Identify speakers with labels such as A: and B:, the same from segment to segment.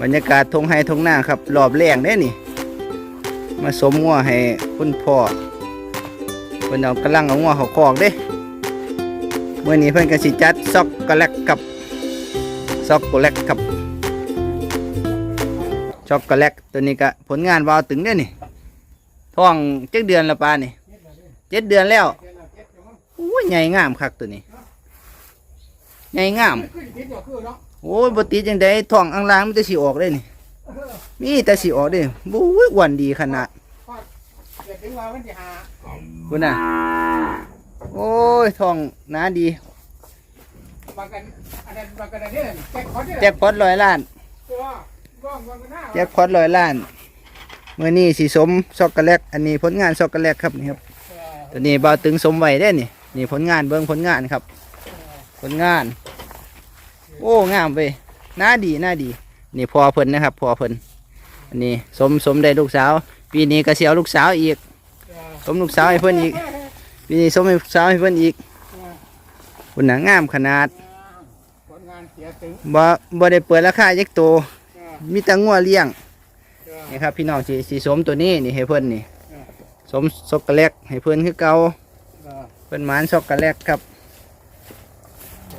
A: บรรยากาศทงไฮทงหน้าครับรอบแรงเด้นี่ มาสมงัวให้คุณพ่อเพิ่นเอากำลังเอางัวเขาคอกเด้เมื่อนี้เพิ่นก็สิจัดซอกโกแลตกับซอกโกแลตครับช็อกโกแลตตัวนี้ก็ผลงานวาวตึงเด้นี่ท้องเจ็ดเดือนละปานี่เจ็ดเดือนแล้วโอ้ยใหญ่งามคักตัวนี้ใหญ่งาม โอ้ยบติดจังไดท้องอังลางมันจะสิออกได้นี่มีแต่สิออกเด้บู้ยอ้วนดีขนาดคุณน่ะ โอ้ยท้องหนาดีแจ็คพอตร้อยล้านแจ็คพอตร้อยล้านเมื่อนี้สีสมช็อกโกแลตอันนี้ผลงานช็อกโกแลตครับนี่ครับตัวนี้บ่าวตึงสมไว้ได้นี่นี่ผลงานเบิ่งผลงานครับ ผลงาน โอ้งามเว้ยหน้าดีหน้าดี นี่พอเพิ่นนะครับ พอเพิ่นอันนี้สมสมได้ลูกสาว ปีนี้ก็เสียวลูกสาวอีก สมลูกสาวให้เพิ่นอีก ปีนี้สมให้ลูกสาวให้เพิ่นอีกคุณน่ะงามขนาด
B: ผลงานเสียถึง
A: บ่บ่ได้เปิดราคายักโต มีแต่งัวเลี้ยงนี่ครับพี่น้องสีสีสมตัวนี้นี่ให้เพิ่นนี่ สมช็อกโกแลตให้เพิ่นคือเก่าเพิ่นหมานช็อกโกแลตครับ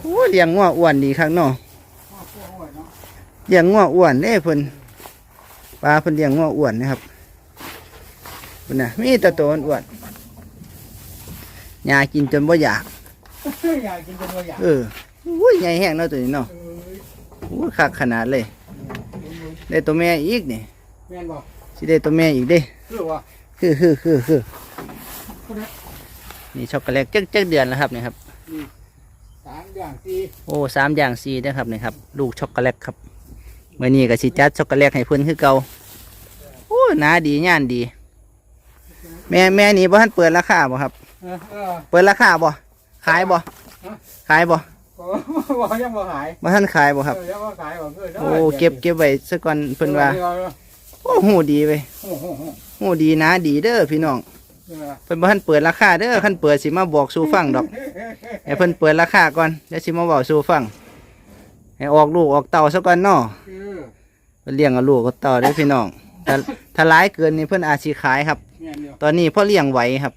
A: โอ้เลี้ยงงัวอ้วนดีข้างนอกเลี้ยงงัวอ้วนเด้เพิ่นปลาเพิ่นเลี้ยงงัวอ้วนนะครับเพิ่นน่ะมีแต่ตัวอ้วนๆหญ้ากินจนบ่อยาก
B: อยากกินเป็นตัวอย่าง
A: เออโอ้ยใหญ่แห้งเนาะตัวนี้เนาะโอ้ยคักขนาดเลยได้ตัวแม่อีกนี่
B: แม่นบอก
A: สิได้ตัวแม่อีกเด้
B: คือว่า
A: คือคือคือคือนี่ช็อกโกแลตจักจักเดือนแล้วครับนี่ครับ
B: สามอย่างสี่
A: โอ้สามอย่างสี่นะครับนี่ครับ ลูกช็อกโกแลตครับเมื่อนี้ก็สิจัดช็อกโกแลตให้เพิ่นคือเก่าโอ้หนาดีย่านดี แม่แม่นี่บ่ทันเปิดราคาบ่ครับ
B: เออเออ
A: เปิดราคาบ่ขายบ่ขายบ่
B: ก็บอกยังบ่ขาย
A: บ่ทันขายบ่ครับ
B: เออยังบ่ขายบอกคือ
A: โอ้เก็บเก็บไว้ซะก่อนเพิ่นว่า โอ้หูดีเว้ย
B: โอ้โห
A: หูดีนะดีเด้อพี่น้อง
B: เออ
A: เพิ่นบ่ทันเปิดราคาเด้อคันเปิดสิมาบอกสู่ฟังดอกให้เพิ่นเปิดราคาก่อนเดี๋ยวสิมาเว้าสู่ฟังให้ออกลูกออกเต่าซะก่อนเนาะ
B: เออ
A: เพิ่นเลี้ยงเอาลูกเอาเต่าได้อพี่น้องถ้าถ้าหลายเกินนี่เพิ่นอาจสิขายครับ
B: แม่นเดียว
A: ตอนนี้พ่อเลี้ยงไหวครับ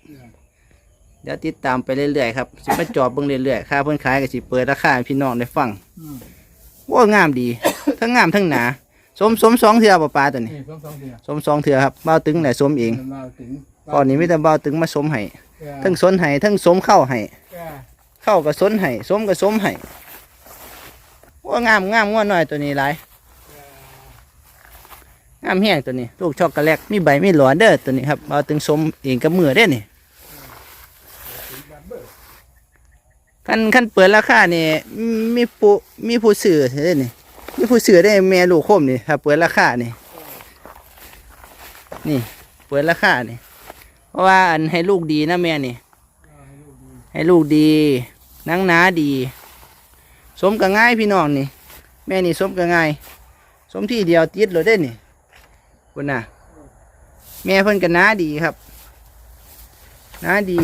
A: เดี๋ยวติดตามไปเรื่อยๆครับสิมาจอบเบิ่งเรื่อยๆค่าเพิ่นขายก็สิเปิดราคาให้พี่น้องได้ฟัง
B: อืม
A: โอ้งามดี ทั้งงามทั้งหนาสมสมสองเทื่อบ่ปลาตัวนี้
B: นี่สองสองเดียว
A: สมสองเทื่อครับเบ้าตึงได้สมเอง
B: มาถึง
A: ตอนนี้มีแต่เบ้าตึงมาสมให้
B: เออ
A: ทั้งสนให้ทั้งสมเข้าให้
B: เออ
A: เข้าก็สนให้สมก็สมให้ว่างามงามง่วนหน่อยตัวนี้หลายงามแห้งตัวนี้ลูกช็อกโกแลตมีใบมีหลอนเด้อตัวนี้ครับเอาถึงสมเองกับมือได้อนี่คันคันเปิดราคานี่มีผู้มีผู้ซื้อได้อนี่มีผู้ซื้อได้แม่ลูกคมนี่ถ้าเปิดราคานี่นี่ เปิดราคานี่เพ ราะว่าอันให้ลูกดีนะแม่นี่ ให้ลูกดีนังหนาดี สมกับง่ายพี่น้องนี่ แม่นี่สมกับง่าย สมที่เดียวติดเลยได้นี่คุณน่ะ แม่เพิ่นก็หนาดีครับหนาดี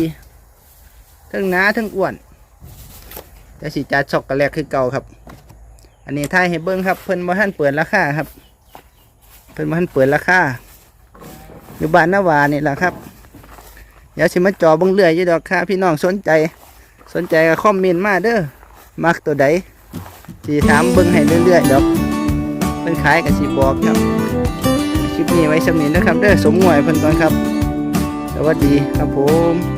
A: ทั้งหนาทั้งอ้วนแต่สิจัดช็อกโกแลตคือเก่าครับ อันนี้ท้ายให้เบิ้งครับ เพิ่นบ่ทันเปิดราคาครับ เพิ่นบ่ทันเปิดราคาอยู่บ้านนาวานี่แหละครับ เดี๋ยวสิมาจอบังเรื่อยยี่ดอกค่ะพี่น้องสนใจ สนใจก็คอมเมนต์มาเด้อมักตัวใดสิถามเบิ่งให้เรื่อยๆดอกเพิ่นขายกับสีบอกครับคลิปนี้ไว้สำนี้นะครับเด้อสมงวยเพิ่นก่อนครับ สวัสดีครับผม